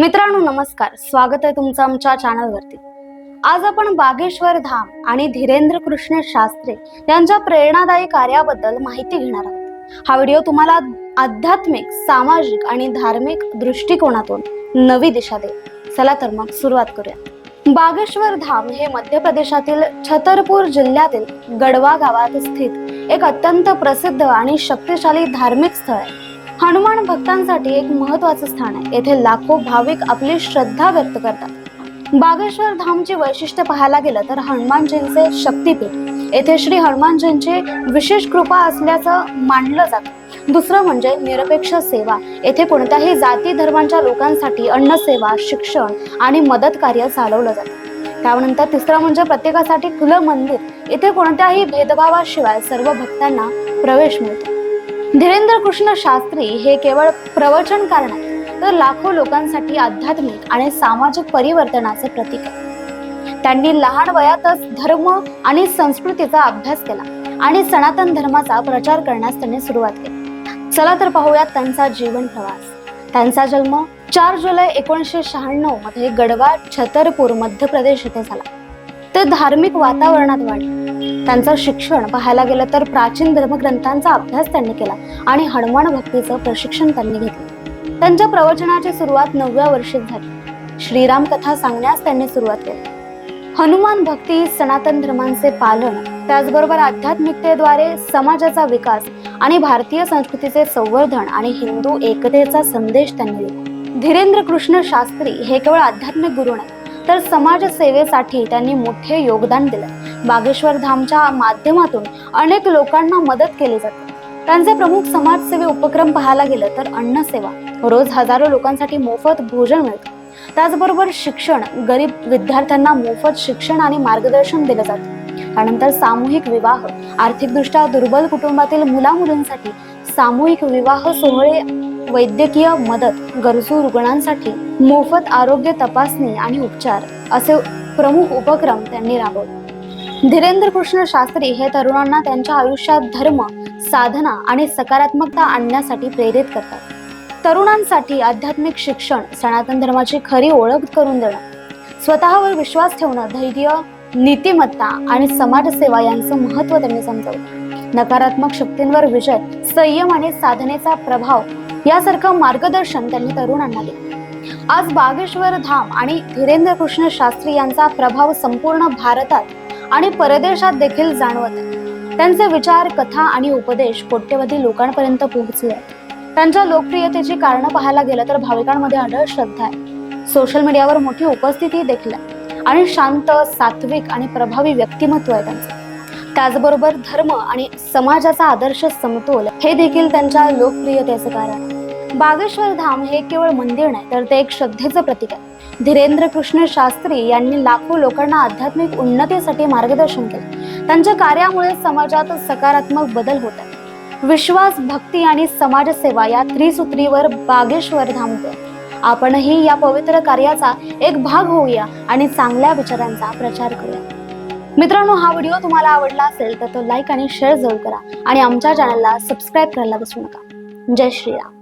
मित्रांनो नमस्कार. स्वागत आहे तुमचं आमच्या चॅनलवरती. आज आपण बागेश्वर धाम आणि धीरेंद्र कृष्ण शास्त्री यांच्या प्रेरणादायी कार्याबद्दल माहिती घेणार आहोत. हा व्हिडिओ तुम्हाला आध्यात्मिक सामाजिक आणि धार्मिक दृष्टिकोनातून नवी दिशा देईल. चला तर मग सुरुवात करूया. बागेश्वर धाम हे मध्य प्रदेशातील छतरपूर जिल्ह्यातील गडवा गावात स्थित एक अत्यंत प्रसिद्ध आणि शक्तिशाली धार्मिक स्थळ आहे. हनुमान भक्तांसाठी एक महत्वाचं स्थान आहे. येथे लाखो भाविक आपली श्रद्धा व्यक्त करतात. बागेश्वर धामचे वैशिष्ट्य पाहायला गेलं तर हनुमानजींचे शक्तीपीठ. येथे श्री हनुमानजींची विशेष कृपा असल्याचं मानलं जातं. दुसरं म्हणजे निरपेक्ष सेवा. येथे कोणत्याही जाती धर्मांच्या लोकांसाठी अन्नसेवा शिक्षण आणि मदत कार्य चालवलं जातं. त्यानंतर तिसरं म्हणजे प्रत्येकासाठी खुलं मंदिर. येथे कोणत्याही भेदभावाशिवाय सर्व भक्तांना प्रवेश मिळतो. धीरेंद्र कृष्ण शास्त्री हे केवळ प्रवचनकार नाही तर लाखो लोकांसाठी आध्यात्मिक आणि सामाजिक परिवर्तनाचे प्रतीक आहे त्यांनी लहान वयातच धर्म आणि संस्कृतीचा अभ्यास केला आणि सनातन धर्माचा प्रचार करण्यास त्यांनी सुरुवात केली. चला तर पाहूयात त्यांचा जीवन प्रवास. त्यांचा जन्म चार जुलै एकोणीसशे शहाण्णवमध्ये गडवा छतरपूर मध्य प्रदेश येथे झाला. ते धार्मिक वातावरणात वाढले त्यांचं शिक्षण पाहायला गेलं तर प्राचीन धर्मग्रंथांचा अभ्यास त्यांनी केला आणि हनुमान भक्तीचं प्रशिक्षण त्यांनी घेतलं. त्यांच्या प्रवचनाची सुरुवात नवव्या वर्षीत झाली. श्रीराम कथा सांगण्यास त्यांनी सुरुवात केली. हनुमान भक्ती सनातन धर्मांचे पालन त्याचबरोबर आध्यात्मिकतेद्वारे समाजाचा विकास आणि भारतीय संस्कृतीचे संवर्धन आणि हिंदू एकतेचा संदेश त्यांनी दिला. धीरेंद्र कृष्ण शास्त्री हे केवळ आध्यात्मिक गुरु नाही तर समाजसेवेसाठी त्यांनी मोठे योगदान दिलं. बागेश्वर धामच्या माध्यमातून अनेक लोकांना मदत केली जाते. त्यांचे प्रमुख समाजसेवी उपक्रम पाहायला गेलं तर अन्नसेवा. रोज हजारो लोकांसाठी मोफत भोजन मिळतं. त्याचबरोबर शिक्षण. गरीब विद्यार्थ्यांना मोफत शिक्षण आणि मार्गदर्शन दिलं जातं. त्यानंतर सामूहिक विवाह. आर्थिकदृष्ट्या दुर्बल कुटुंबातील मुला मुलींसाठी सामूहिक विवाह सोहळे वैद्यकीय मदत गरजू रुग्णांसाठी मोफत आरोग्य तपासणी आणि उपचार असे प्रमुख उपक्रम त्यांनी राबवले. धीरेंद्र कृष्ण शास्त्री हे तरुणांना त्यांच्या आयुष्यात धर्म साधना आणि सकारात्मकता आणण्यासाठी प्रेरित करतात. तरुणांसाठी आध्यात्मिक शिक्षण सनातन धर्माची खरी ओळख करून देणं स्वतःवर विश्वास ठेवणं धैर्य नीतिमत्ता आणि समाजसेवा यांचं महत्त्व त्यांनी समजवलं. नकारात्मक शक्तींवर विजय संयम आणि साधनेचा प्रभाव यासारखं मार्गदर्शन त्यांनी तरुणांना दिलं. आज बागेश्वर धाम आणि धीरेंद्र कृष्ण शास्त्री यांचा प्रभाव संपूर्ण भारतात आणि परदेशात देखील जाणवत आहे. त्यांचे विचार कथा आणि उपदेश कोट्यवधी लोकांपर्यंत पोहोचले त्यांच्या लोकप्रियतेची कारणं पाहायला गेलं तर भाविकांमध्ये अढळ श्रद्धा आहे. सोशल मीडियावर मोठी उपस्थिती देखील आहे. आणि शांत सात्विक आणि प्रभावी व्यक्तिमत्व आहे त्यांचं. त्याचबरोबर धर्म आणि समाजाचा आदर्श समतोल हे देखील त्यांच्या लोकप्रियतेचं कारण बागेश्वर धाम हे केवळ मंदिर नाही तर ते एक श्रद्धेचं प्रतीक आहे. धीरेंद्र कृष्ण शास्त्री यांनी लाखो लोकांना आध्यात्मिक उन्नतीसाठी मार्गदर्शन केले. त्यांच्या कार्यामुळे समाजात सकारात्मक बदल होत आहे विश्वास भक्ती आणि समाजसेवा या त्रिसूत्रीवर बागेश्वर धाम उभे आपणही या पवित्र कार्याचा एक भाग होऊया आणि चांगल्या विचारांचा प्रचार करूया. मित्रांनो हा व्हिडिओ तुम्हाला आवडला असेल तर तो लाईक आणि शेअर जरूर करा. आणि आमच्या चॅनलला सबस्क्राईब करायला विसरू नका. जय श्रीराम.